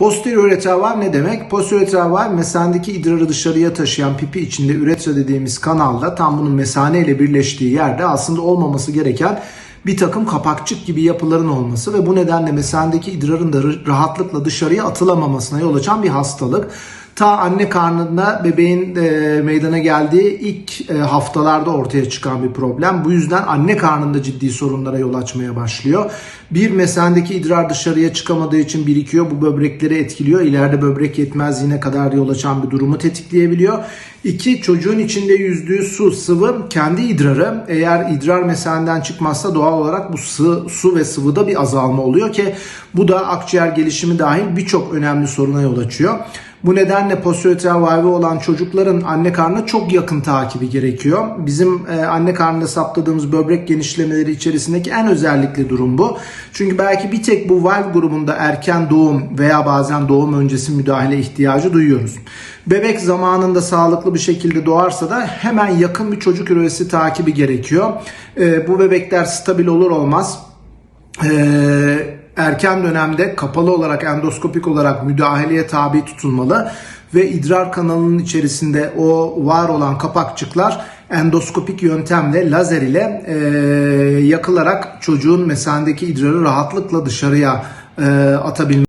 Posterior retraval ne demek? Posterior retraval mesandaki idrarı dışarıya taşıyan pipi içinde üretra dediğimiz kanalda tam bunun mesane ile birleştiği yerde aslında olmaması gereken bir takım kapakçık gibi yapıların olması ve bu nedenle mesandeki idrarın da rahatlıkla dışarıya atılamamasına yol açan bir hastalık. Ta anne karnında bebeğin e, meydana geldiği ilk e, haftalarda ortaya çıkan bir problem. Bu yüzden anne karnında ciddi sorunlara yol açmaya başlıyor. Bir mesendeki idrar dışarıya çıkamadığı için birikiyor. Bu böbrekleri etkiliyor. İleride böbrek yetmezliğine kadar yol açan bir durumu tetikleyebiliyor. İki, çocuğun içinde yüzdüğü su, sıvı kendi idrarı. Eğer idrar mesenden çıkmazsa doğal olarak bu su, su ve sıvıda bir azalma oluyor ki bu da akciğer gelişimi dahil birçok önemli soruna yol açıyor. Bu nedenle posterior valvi olan çocukların anne karnına çok yakın takibi gerekiyor. Bizim e, anne karnında saptadığımız böbrek genişlemeleri içerisindeki en özellikli durum bu. Çünkü belki bir tek bu valv grubunda erken doğum veya bazen doğum öncesi müdahale ihtiyacı duyuyoruz. Bebek zamanında sağlıklı bir şekilde doğarsa da hemen yakın bir çocuk üresi takibi gerekiyor. E, bu bebekler stabil olur olmaz e, erken dönemde kapalı olarak endoskopik olarak müdahaleye tabi tutulmalı ve idrar kanalının içerisinde o var olan kapakçıklar endoskopik yöntemle lazer ile e, yakılarak çocuğun mesandeki idrarı rahatlıkla dışarıya e, atabilmesi